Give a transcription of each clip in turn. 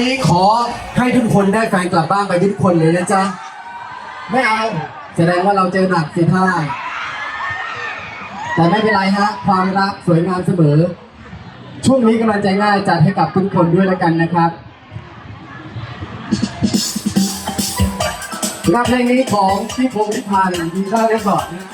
นี้ขอให้ทุกคนได้แฟนกลับบ้านไปทุกคนเลยนะจ๊ะ ไม่เอา แสดงว่าเราเจอหนักสิท่าแต่ไม่เป็นไรฮะ ความรักสวยงามเสมอ ช่วงนี้กำลังใจง่ายจัดให้กับทุกคนด้วยแล้วกันนะครับกับเพลงนี้ของพี่พงษ์พิพันธ์ดีข้าวเรคคอร์ดนะ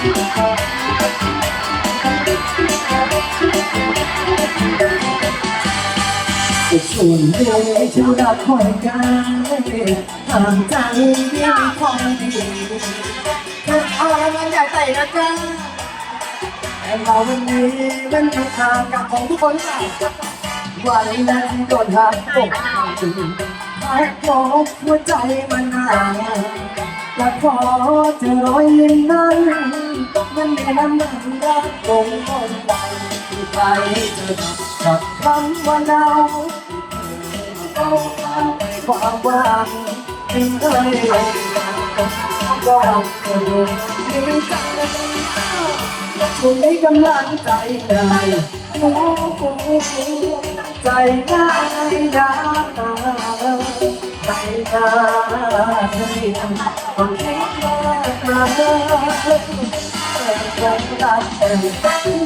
ส่วนเดียวที่รักคอยกันทางใจที่ไม่คอยดีเอาละมันใหญ่ใส่นะจ๊ะแต่เราวันนี้มันมีทางกับของทุกคนค่ะวันนั้นโดนหักอกหักพบหัวใจมันหายและขอเจอรอยยิ้มนั้น มันมีน้ำมันรักคงคนใดที่ใครจะกับคำว่าเราความว่างที่เคยก็เคยมีใจช่วงนี้กำลังใจได้โอ้โหใจง่ายนะใจง่ายก็คิดว่ามา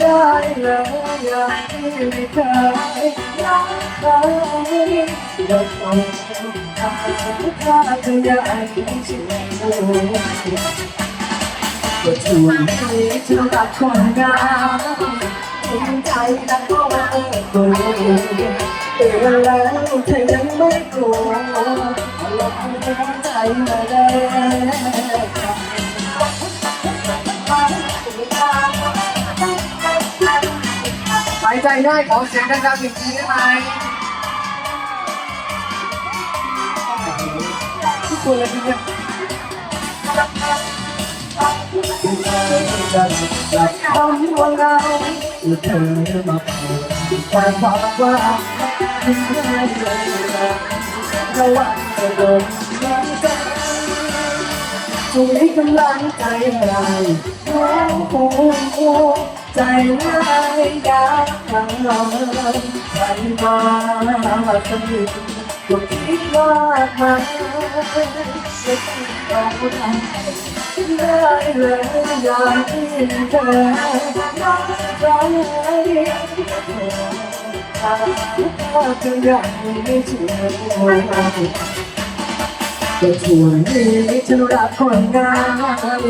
ได้เลยอย่างที่ไม่เคยรักใครเดินตรงทางถ้าเธออยากให้ฉันก็ชวนให้เธอรักคนงามจริงใจและก็ไม่กลัวเตือนแล้วเธอยังไม่กลัวลองหัวใจมาได้ ใจง่ายขอเสียงดังๆอีกทีได้ไหมทุกคนเลยทีเดียวคำว่าเราเธอมาพูดแต่บอกว่าไม่ได้เลยระว่างเธอโดนยังใจช่วงนี้กำลังใจอะไรโอ้โห ใจง่ายยากทางเราใจมาสนิทก็คิดว่ามันจะต้องทำได้เลยอย่างที่เธอรักใครถ้าเธออยากไม่ช่ว ยก็ชวนให้ฉันรักคนงาม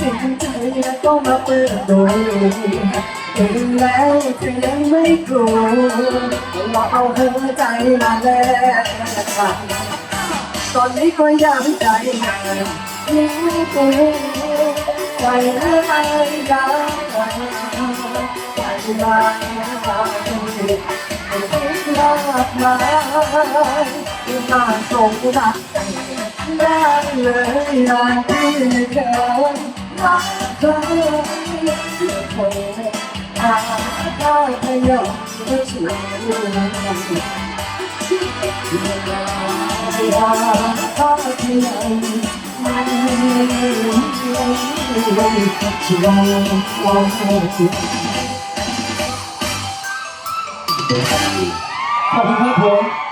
จริงใจแล้วก็มาเปิดดูเห็นแล้วเธอยังไม่กลัวเราเอาหัวใจมาแลกตอนนี้ก็ยังใจงานยิ่งกูใจให้รักใจมารักมามาส่งรัก ได้เลยอย่างที่เคยรักเธอเธอหาได้พยายามจะช่วยอยากขอเพียงขอบคุณครับผม